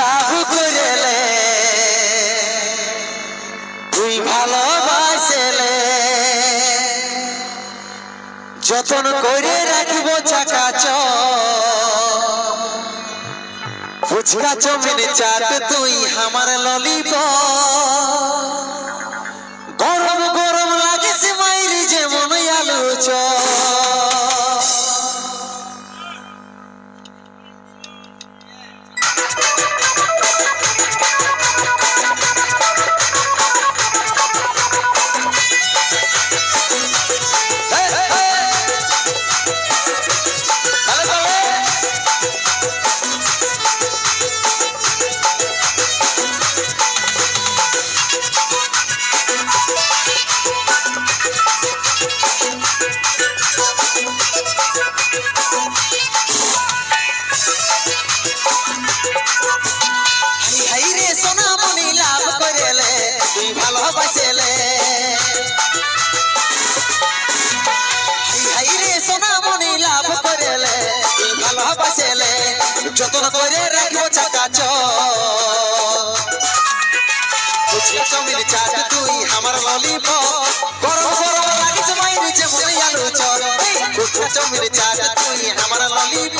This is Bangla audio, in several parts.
লাভ করেলে তুই ভালোবাসেলে। যতন করে রাখব চাকা ফুচকা চমিন চাট তুই আমার ললিপ তুই ভালোবাসেলে যতন করে রাখব চাকা বুঝি চমির চাট তুই আমার ললিপ গরম গরম লাগিস মাইরে যে মনে আলু চল চমিল চাট তুই আমার ললিপ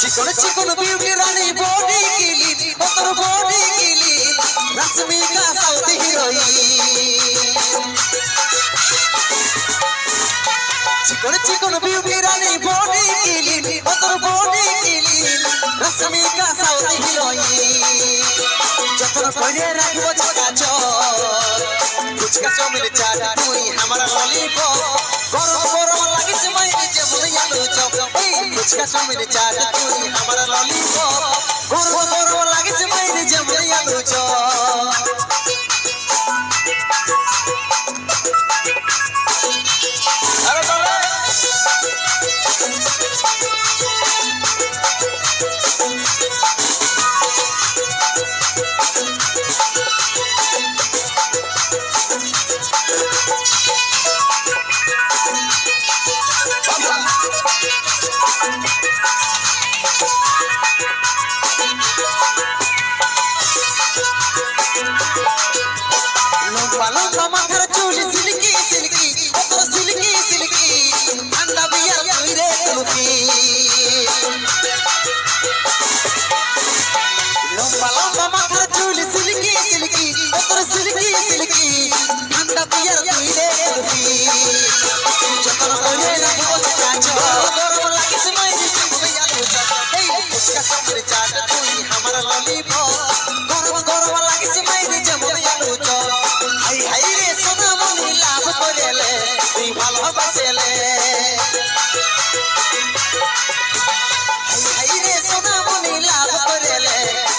চিকন চিকন বিউটি রানী বডি কিলি কতর বডি কিলি রশ্মিকা সাউথ হিরোইন। চিকন চিকন বিউটি রানী বডি কিলি কতর বডি কিলি রশ্মিকা সাউথ হিরোইন। যতন কইরে রাখব চাকা ফুচকা চমির চাট তুই আমার ললিপপ গরম গরম লাগিস মাইরে যেমন আলু চপ এই ফুচকা চমির চাট তুই আমার ললিপপ গরম গরম লাগিস মাইরে যেমন আলু চপ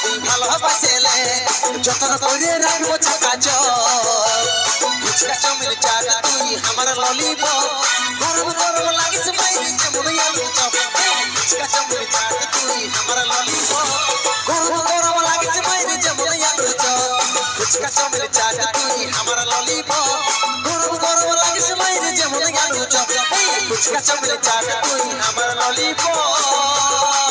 তুই ভালোবাসেলে যতন করে রাখব চাকা ফুচকা চমির চাট তুই আমার ললিপপ। গরম গরম লাগিস মাইরি যেমন আলু চপ। ফুচকা চমির চাট তুই আমার ললিপপ। গরম গরম লাগিস মাইরি যেমন আলু চপ। ফুচকা চমির ফুচকা চাউমিন চাট তুই আমার ললিপপ